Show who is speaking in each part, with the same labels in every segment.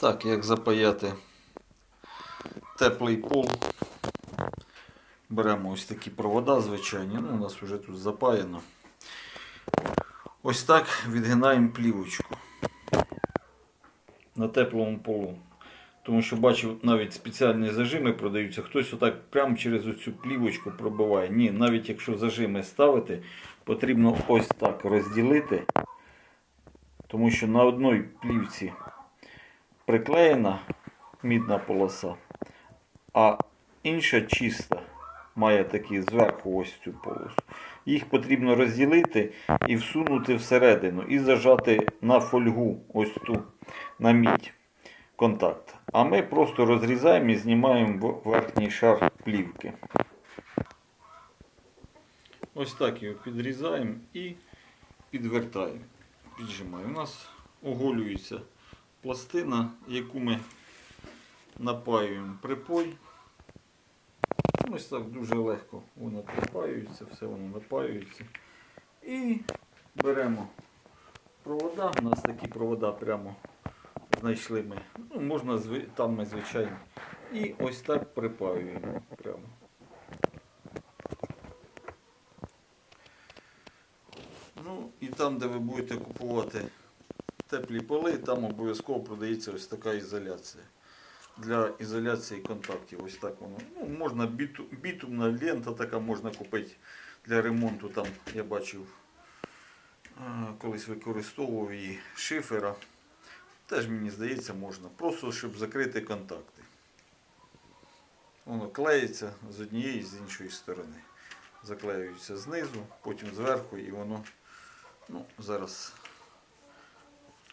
Speaker 1: Так, як запаяти теплий пол. Беремо ось такі провода звичайні. Ну, у нас вже тут запаяно. Ось так відгинаємо плівочку на теплому полу. Тому що бачу, навіть спеціальні зажими продаються. Хтось отак прямо через оцю плівочку пробиває. Ні, навіть якщо зажими ставити, потрібно ось так розділити. Тому що на одній плівці приклеєна мідна полоса, а інша чиста має такі зверху ось цю полосу. Їх потрібно розділити і всунути всередину і зажати на фольгу ось ту на мідь контакт. А ми просто розрізаємо і знімаємо верхній шар плівки. Ось так його підрізаємо і підвертаємо. Піджимаємо. У нас оголюється пластина, яку ми напаюємо припой. Ось так дуже легко воно припаюється, все воно напаюється. І беремо провода. У нас такі провода прямо знайшли ми. Ну, можна там ми звичайно. І ось так припаюємо прямо. Ну і там, де ви будете купувати теплі поли, там обов'язково продається ось така ізоляція. Для ізоляції контактів. Ось так воно. Ну, можна біту, бітумна лента така можна купити для ремонту. Там я бачив, колись використовував її шифера. Теж мені здається можна. Просто щоб закрити контакти. Воно клеїться з однієї і з іншої сторони. Заклеюється знизу, потім зверху і воно ну, зараз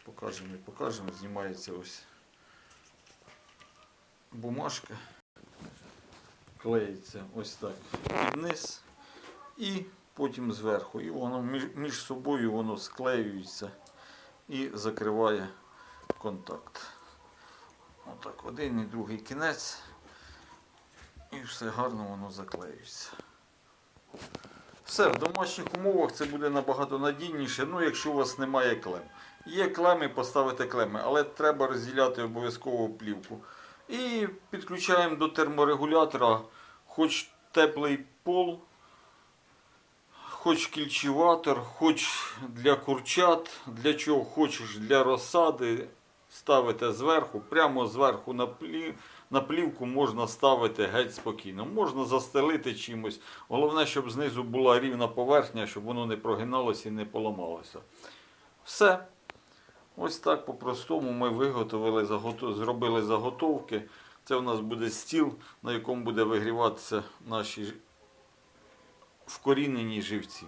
Speaker 1: покажемо і покажемо. Знімається ось бумажка. Клеїться ось так під низ і потім зверху. І воно між собою воно склеюється і закриває контакт. Отак, один і другий кінець. І все гарно воно заклеюється. Все, в домашніх умовах це буде набагато надійніше, ну якщо у вас немає клем. Є клеми, поставите клеми, але треба розділяти обов'язково плівку. І підключаємо до терморегулятора хоч теплий пол, хоч кільчеватор, хоч для курчат, для чого хочеш для розсади. Ставите зверху, прямо зверху на, плів, на плівку можна ставити геть спокійно. Можна застелити чимось. Головне, щоб знизу була рівна поверхня, щоб воно не прогиналося і не поламалося. Все. Ось так по-простому ми виготовили, заготов- зробили заготовки. Це у нас буде стіл, на якому буде вигріватися наші вкорінені живці.